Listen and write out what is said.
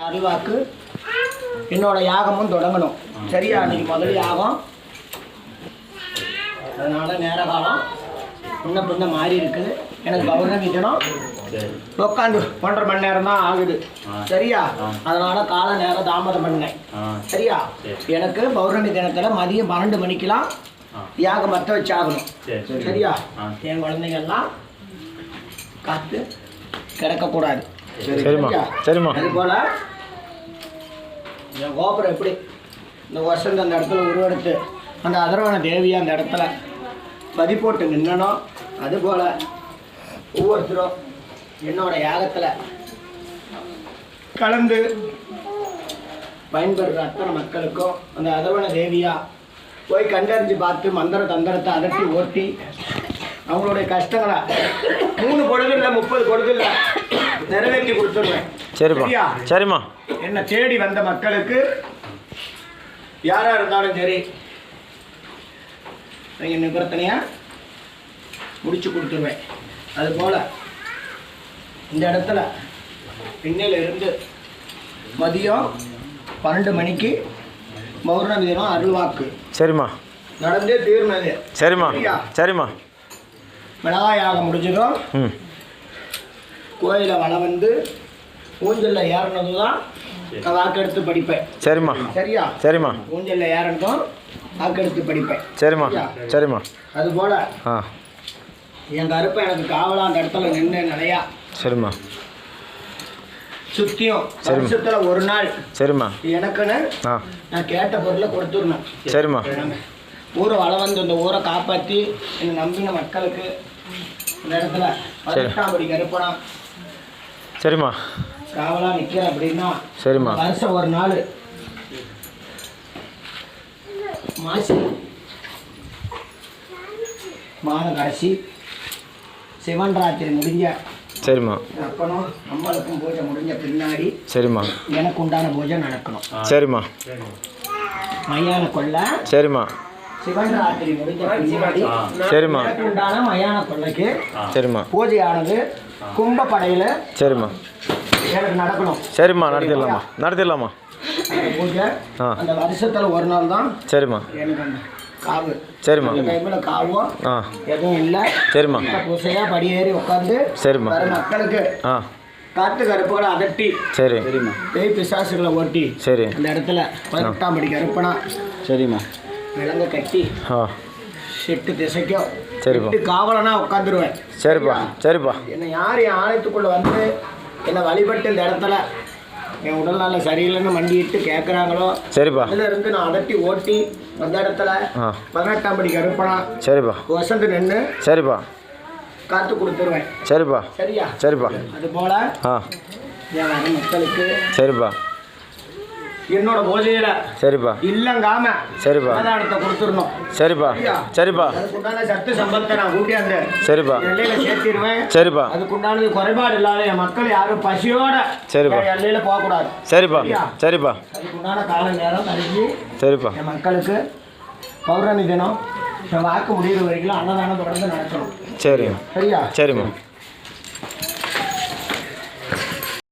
அருள்வாக்கு என்னோட யாகமும் தொடங்கணும். சரியா? அன்னைக்கு முதல் யாகம். அதனால நேர காலம் முன்ன பின்ன மாறி இருக்குது. எனக்கு பௌர்ணமி தினம் உட்காந்து ஒன்றரை மணி நேரம் தான் ஆகுது. சரியா? அதனால கால நேரம் தாமதம் பண்ணேன். சரியா? எனக்கு பௌர்ணமி தினத்துல மதியம் பன்னெண்டு மணிக்கெல்லாம் யாகம் மற்ற வச்சாகணும். சரியா? என் குழந்தைங்கள்லாம் காத்து கிடக்கக்கூடாது. சரிம்மா? சரிம்மா. போல இந்த கோபுரம் எப்படி? இந்த வருஷம் அந்த இடத்துல உருவெடுத்து அந்த அதர்வன தேவியை அந்த இடத்துல பதி போட்டு நின்னனோ அது போல ஒவ்வொருத்தரும் என்னோட யாகத்தில் கலந்து பயன்பெறுற அத்தனை மக்களுக்கும் அந்த அதர்வன தேவியா போய் கண்டறிஞ்சு பார்த்து மந்திர தந்திரத்தை அதட்டி ஓட்டி அவங்களுடைய கஷ்டங்களை மூணு பொழுது இல்லை முப்பது பொழுது இல்லை நிறைவேற்றி கொடுத்துருவேன் சரிப்பா? சரிம்மா. என்னை தேடி வந்த மக்களுக்கு யாராக இருந்தாலும் சரி நீங்கள் நிபர்த்தனையாக முடிச்சு கொடுத்துருவேன் அதுபோல் இந்த இடத்துல இன்னையில இருந்து மதியம் பன்னெண்டு மணிக்கு பௌர்ணமி தினம் அருள்வாக்கு. சரிம்மா. நடந்தே தீர்னது. சரிம்மா? சரிம்மா. மிளகாய் யாகம் முடிஞ்சதும் ம். கோயிலை வளம் வந்து ஊஞ்சலில் ஏறினது தான் நான் வாக்கெடுத்து படிப்பேன். சரிம்மா. சரியா? சரிம்மா. ஊஞ்சலில் ஏறணும் வாக்கெடுத்து படிப்பேன். சரிம்மா. சரிம்மா. அதுபோல் ஆ. என் கருப்பை எனக்கு காவலா அந்த இடத்துல நின்று நிறையா சரிம்மா. சுத்தியும். வருஷத்தில் ஒரு நாள் சரிம்மா. எனக்குன்னு நான் கேட்ட பொருளை கொடுத்துடணும். சரிம்மா. ஊரை வளம் வந்து இந்த ஊரை காப்பாற்றி என்னை நம்பின மக்களுக்கு இந்த இடத்துல பதினெட்டாம் படி கருப்பனா சரிம்மா. காவலா நிற்கிறேன் அப்படின்னா சரிம்மா. வருஷம் ஒரு நாள். மாசி. மாத கடைசி. சிவன் ராத்திரி முடிஞ்ச சரிம்மா. அப்பனும் அம்மளுக்கும் பூஜை முடிஞ்ச பின்னாடி சரிம்மா. எனக்கு உண்டான பூஜை நடக்கணும். சரிம்மா. மயான கொள்ளை சரிம்மா. சிவன் ராத்திரி முடிஞ்ச பின்னாடி சரிம்மா. உண்டான மயான கொள்ளைக்கு சரிம்மா. பூஜையானது கும்பப்படையில் சரிம்மா. எனக்கு நடக்கணும். சரிம்மா நடத்திடலாமா நடத்திடலாமா அந்த பூஜை ஆ. அந்த வருஷத்துல ஒரு நாள் தான் சரிம்மா. எனக்கு காவு. சரிம்மா. காவும் எதுவும் இல்லை. சரிம்மா. பூசையாக படியேறி உட்காந்து சரிம்மா. மக்களுக்கு ஆ. காத்து கருப்புகளை அதட்டி சரி. பேய் பிசாசுகளை ஓட்டி சரி. அந்த இடத்துல பதினெட்டாம் படி கருப்பனா. சரிம்மா. விலங்க கட்டி செட்டு திசைக்கும் சரிப்பா. காவலனா உட்காந்துருவேன் சரிப்பா சரிப்பா. என்னை யார் என் ஆலயத்துக்குள்ள வந்து என்னை வழிபட்டு இந்த இடத்துல என் உடல்நல சரியில்லைன்னு மண்டிட்டு கேட்குறாங்களோ சரிப்பா. அதுல இருந்து நான் அதட்டி ஓட்டி அந்த இடத்துல பதினெட்டாம் படி கருப்பனா சரிப்பா. வசந்து நின்று சரிப்பா. காத்து கொடுத்துருவேன். சரிப்பா. சரியா? சரிப்பா. அது போல என் மக்களுக்கு சரிப்பா. என்னோட பூஜையில சரிப்பா. இல்லங்காம சரிப்பா. ஆதாரத்தை கொடுத்துடணும். சரிப்பா. சரிப்பா. அதுக்குண்டான சத்து சம்பத்தை நான் கூட்டியாந்து சரிப்பா. எல்லையில சேர்த்திடுவேன். சரிப்பா. அதுக்குண்டானது குறைபாடு இல்லாத என் மக்கள் யாரும் பசியோட சரிப்பா. எல்லையில போகக்கூடாது. சரிப்பா. சரிப்பா. அதுக்குண்டான கால நேரம் கழிஞ்சு சரிப்பா. என் மக்களுக்கு பௌர்ணமி தினம் வாக்கு முடிகிற வரைக்கும் அன்னதானம் தொடர்ந்து நடக்கணும். சரி சரியா? சரிம்மா.